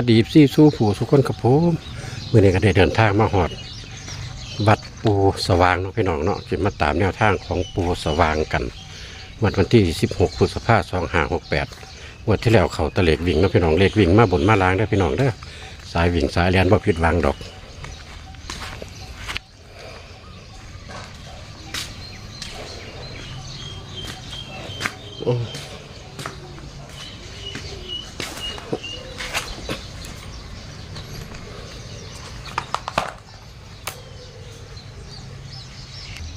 วัสดีซี่สู้ผู้สุกคนกับผมเมื่อนี้ก็ได้เดินทางมาหอดวัดปูสว่างเนาะพี่น้องเนาะจะมาตามแนวทางของปูสว่างกันวันวันที่ 16พฤษภาคม2568วันที่แล้วเขาตะเลกวิ่งเนาะพี่น้องเลขวิ่งมาบนมาล้างได้อพี่น้องเด้อสายวิ่งสายเรียนบ่ผิดหวังดอก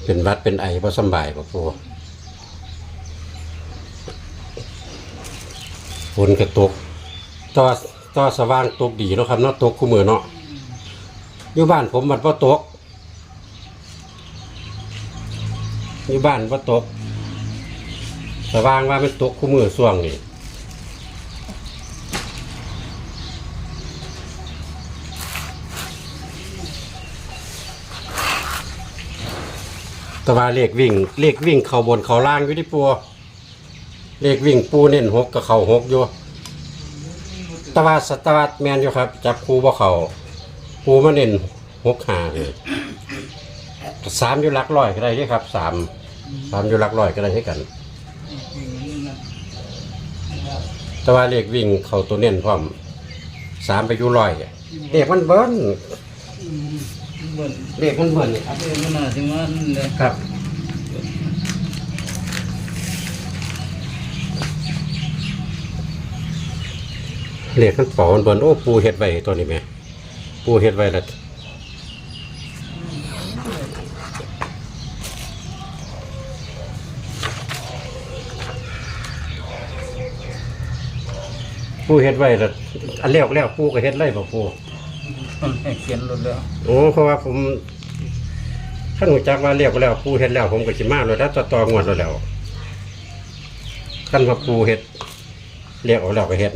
เป็นวัดเป็นไอเพราะสบายป่ะปูฝนกระตกต่อต่อสว่างตกดีเนาะครับเนาะตกคู่มือเนาะอยู่บ้านผมมันว่าตกอยู่บ้านว่าตกสว่างว่ามันตกคู่มือส่วงนี่ แตว่าเลขวิ่ง เลขวิ่งเขาบนเขาล่างอยู่ที่ปัวเลขวิ่งปูเน้นหกกับเขาหกอยู่แตว่าสตวัตแมนอยู่ครับ จับคูบ่เขาปูมาเน้นหกหาเลยสามอยู่หลักร้อยก็ได้เด้ครับสามสามอยู่หลักร้อยก็ได้ให้กัน แต่ว่าเลขวิ่งเขาตัวเน้นพร้อมสามไปอยู่ร้อยเลขมันเบิ้ล เบิ่นเลขมันเบิ้ลเบิ่นมันน่าสิมานั่นเลยครับเลขมันเป่ามันเบิ้ลโอ้ปูเฮ็ดไว้ตัวนี้แม่ปูเฮ็ดไว้แล้วปูเฮ็ดไว้แล้วอันเลี้ยวแล้วปูก็เฮ็ดไรบ่ปูมันให้ เขียนรถแล้วโอ้เพราะว่าผมขั้นหูจักว่าเรียกแล้วปูเฮ็ดแล้ว ผมก็สิมาเลยถ้าต่อต่องวดแล้วแล้วขั้นว่าปูเฮ็ดเรียกเอาแล้วก็เฮ็ด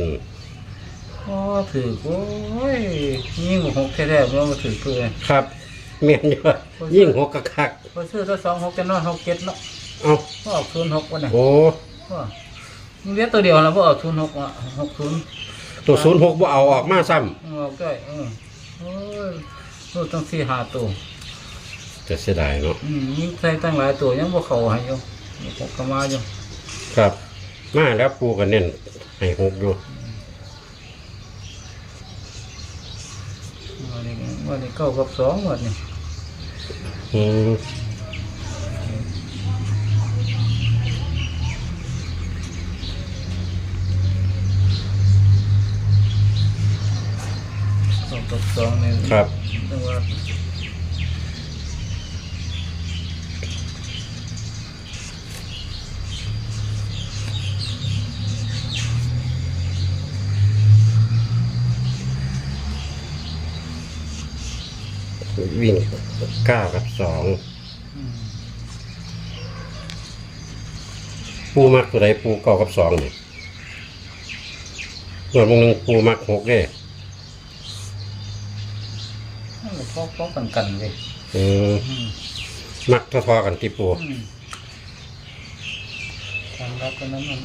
โอ้ถือโอ้ยยิ่งหกแท้ๆมันมาถือเพื่อนครับเมียนอยู่ยิ่งหกกะคักพอซื้อตัวสองหกจะนอนหกเจ็ดเนาะเอาก็ออกศูนย์หกวันน่ะโอ้ว่ามึงเลี้ยตัวเดียวแล้วพอออกศูนย์หกอะหกศูนย์ตัวศูนย์หกบ่เอาออกมาซ้ออกได้เออ โอ้ยตัวตั้งสี่ห้าตัวำจะเสียดายเนาะอืมยิ่งใส่ตั้งหลายตัวยังบ่เข้าให้อยู่หกก็มาอยู่ครับ มาแล้วปูก็เน้นให้หกอยู่วันนี้วันนี้เก้ากับสองวันนี้อืม กับสองนี่ครับ จังหวัดวิ่งเก้ากับสองอืมปูมักตัวใดปูเก้ากับสองนี่ส่วนมงหนึงปูมักหกเด้ นั่นก็ พอพอกันกันเลยอืมอืมมักทอๆกันที่ปู อืมทำรับกันนั้นมัน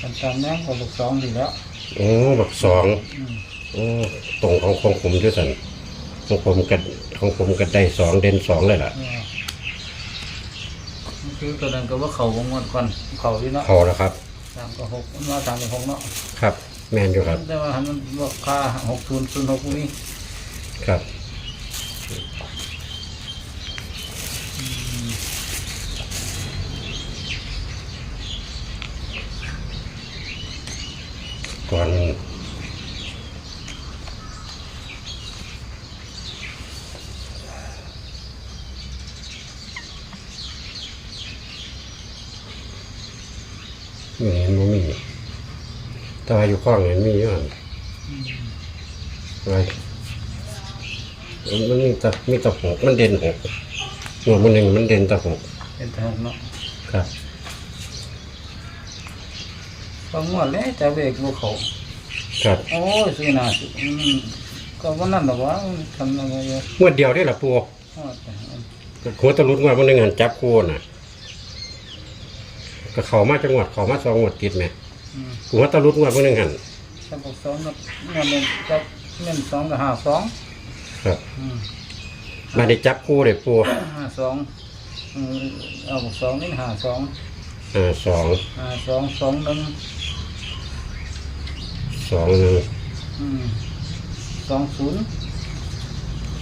กันตามแนวของลูกสองดีแล้ว โอ้บักสองอืมโอ้ตรงของของผมด้วยสันของผมกันของผมกันได้สองเด่นสองเลยล่ะ เนี่ยมันคือตัวนั้นก็ว่าเขาวงงดก่อนเขาที่เนาะพอแล้วครับ สามกับหกมันว่าสามกับหกเนาะครับ แมนอยู่ครับ แต่ว่าให้มันบอกค่าหกศูนย์ศูนย์หกพวกนี้ครับก่อนไม่เห็นมันมี แต่ว่าอยู่ข้างเห็นมีอยู่อันอะไรมันมีแต่มีแต่หกมันเด่นหกหัวมันหนึ่งมันเด่นแต่หกเป็นทางเนาะครับ บางงวดแล้วจะเบรกบุเขา ครับโอ้ยสุนาสิอืมก็วันนั้นหรอกว่ามันทำอะไรเยอะงวดเดียวได้หรอปูโอ้ยแต่หัวตะลุดงวดมันหนึ่งหันจับคู่น่ะก็เขามาจังหวัดเขามาสองงวดติดไหมอืม หัวตะลุดงวดมันหนึ่งหันอจับหกสองกับเงินเนี่ยจับเงินสองกับห้าสองครับอืมมาได้จับคู่เลยปูห้าสองอืมเอาหกสองนี่ห้าสองอ่าสองห้าสองสองหนึ่งสองหนึ่งอืมสองศูนย์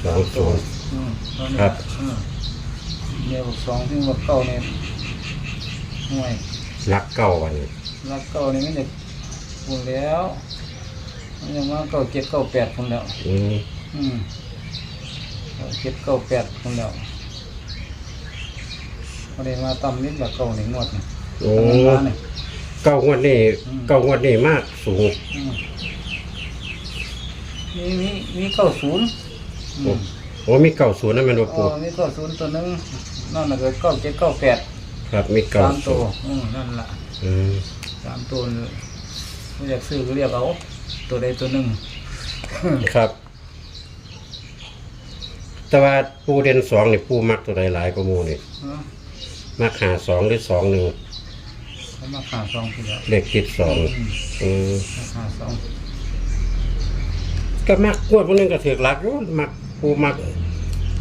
สองศูนย์ อืมตอนนี้ครับ อืมเดี๋ยวหกสองที่วัดเก้าเนี่ยห่วยรักเก้าวันนี้ รักเก้านี่มันจะพูดแล้วมันยังมาเก้าเจ็ดเก้าแปดคนแล้ว อืมอืมเก้าเจ็ดเก้าแปดคนแล้วพอได้มาต่ำนิดละเก้าหนึ่งงวดนี่โอ้มันมาเนี่ยเก้างวดนี่อืม เก้างวดนี่มากสูง อืมมีมีมีเก้าศูนย์อืม โอ้มีเก้าศูนย์นั่นแมันบ่อ๋ปูอมีเก้าศูนย์ตัวหนึงนั่นน่ะก็เก้าเจ็ดเก้าแปดครับมีเก้าสามศูตัวนย์อืมนั่นล่ะอืม สามตัวนี่ไม่อยากซื้อก็เรียกเอาตัวใดตัวหนึ่ง ครับ แต่ว่าปูเด่นสองนี่ปูมักตัวใดหลายกว่าหมูนี่เนาะมักหาสองหรือสองหนึ่งเขามาขาสองทีแล้วเลขติดสองอืมอืมมาขาสองก็มักงวดพวกนึงก็ถือหลักอยู่มักปูมัก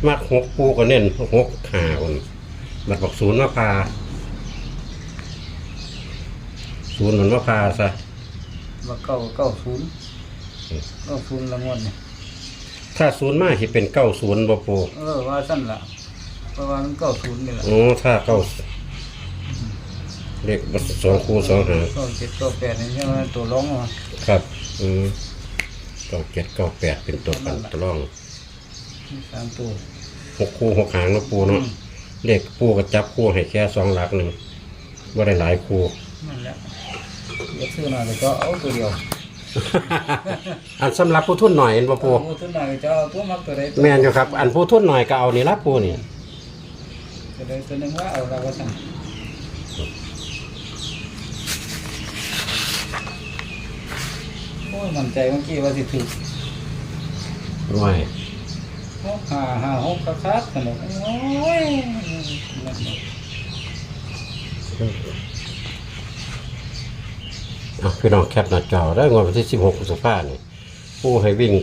มักหกปูก็เน้นหกหาคนบัดบอกศูนย์มาพา ศูนย์มันมาพาซะมาเก้าเก้าศูนย์เก้าศูนย์ละงวดเนี่ยถ้าศูนย์มาสิเป็นเก้าศูนย์บ่ปูเออว่าสั้นละเพราะว่ามันเก้าศูนย์นี่แหละโอ้ถ้าเก้าเลขบัดสองคูสองหางเก้าเจ็ดเก้าแปดนี่ใช่ไหมตัวร้องมาครับอืมเก้าเจ็ดเก้าแปดเป็นตัวกันตัวร่องมีสามตัวหกคู่หกหางเนาะปูเนาะเลขปูก็จับคู่ให้แค่สองหลักหนึ่งว่าได้หลายคู่ นั่นแหละอยากซื้อหน่อยก็จะเอาตัวเดียวอันสำหรับผู้ทุนหน่อยเห็นบ่ปูเอาตัวหน่อยก็จะเอาตัวมักตัวใดตัวแม่นอยู่ครับ อันผู้ทุนหน่อยก็เอานี่ละปูนี่ตัวใดตัวหนึ่งว่าเอาเราก็สั่งโอ้ยมั่นใจเมื่อกี้ว่าสิถูกด้วยหกห้าห้าหกกระคัดขนมโอ้ยนั่นแหละ เอา พี่น้องแคปหน้าจอได้งวดวันที่สิบหกพฤษภาเนี่ยปูให้วิ่ง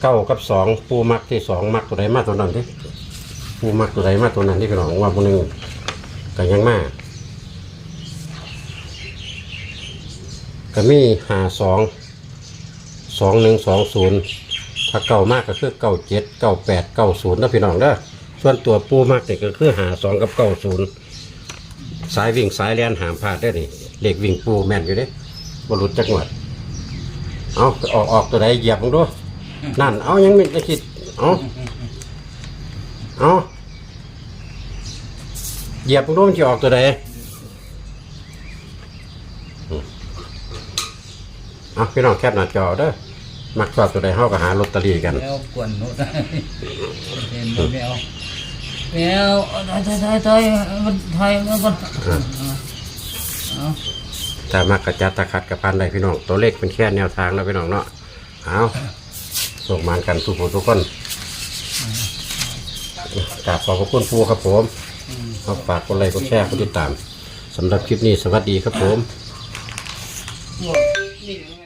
เก้ากับสองปูมักที่สองมักตัวใดมากตัวนั้นที่ปูมักตัวใดมากตัวนั้นที่พี่น้องว่าพวกนึงก็ยังมากก็มีหาสองสองหนึ่งสองศูนย์ถ้าเก่ามากก็คือเก้าเจ็ดเก้าแปดเก้าศูนย์นะพี่น้องเด้อส่วนตัวปูมากเนี่ยก็คือหาสองกับเก้าศูนย์สายวิ่งสายแลนหามพลาดได้อนี่เลขวิ่งปูแม่นอยู่เด้ บรุษจักหวัดเอาออกออกตัวใดเหยียบมึงดูนั่น เอายังไม่ได้คิดเอาเอาเหยียบมึงดูมันจะออกตัวใดอืมเอาพี่น้องแคปหน้าจอเด้อมักชอบตัวใดเฮาก็หาลอตเตอรี่กันแมวกวนโน้ตเห็นบ่แมวแมวถอยถอยถอยถอยมันถอยมันก่อนเอา ถ้ามากกระจัดตะขัดกระพันได้พี่น้อง ตัวเลขเป็นแค่แนวทางแล้วพี่น้องเนาะเอาส่งมานกันทุกคนทุกคนกราบขอบพระคุณครูครับผมขอฝากกดไลค์กดแชร์กดติดตามสำหรับคลิปนี้สวัสดีครับผมม